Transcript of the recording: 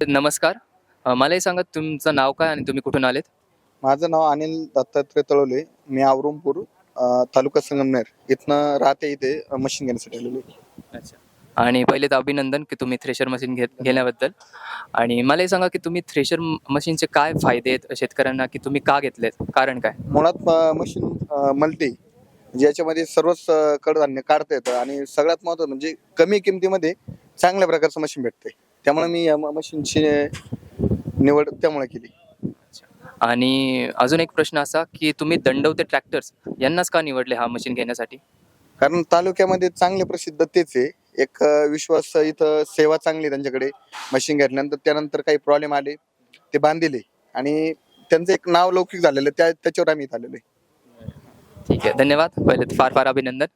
नमस्कार. अ, मला हे सांगा तुमचं नाव काय आणि तुम्ही कुठून आलेत? माझं नाव अनिल दत्तात्रय तळवले मी आवरुमपूर तालुका संगमनेर. इथनं राहते इथे मशीन घेण्यासाठी आलेलो. अच्छा. आणि पहिले तर अभिनंदन की तुम्ही थ्रेशर मशीन घेत घेण्याबद्दल. आणि मला हे सांगा की तुम्ही थ्रेशर मशीनचे काय फायदे आहेत शेतकऱ्यांना की तुम्ही का घेतलेत? कारण काय? मुळात मशीन मल्टी म्हणजे याच्यामध्ये सर्वच कडधान्य काढता येतं आणि सगळ्यात महत्त्वाचं म्हणजे कमी किमतीमध्ये चांगल्या प्रकारचं मशीन भेटते. त्यामुळे मी या मशीनची निवड त्यामुळे केली. आणि अजून एक प्रश्न असा की तुम्ही दंडवते ट्रॅक्टर्स यांनाच का निवडले हा मशीन घेण्यासाठी? कारण तालुक्यामध्ये चांगले प्रसिद्ध तेच आहे. एक विश्वास इथं सेवा चांगली त्यांच्याकडे मशीन घेतल्यानंतर. त्यानंतर काही प्रॉब्लेम आले ते बांधिले आणि त्यांचं एक नाव लौकिक झालेलं त्या त्याच्यावर आम्ही आलेलो आहे. ठीक आहे. धन्यवाद. पहिले फार फार अभिनंदन.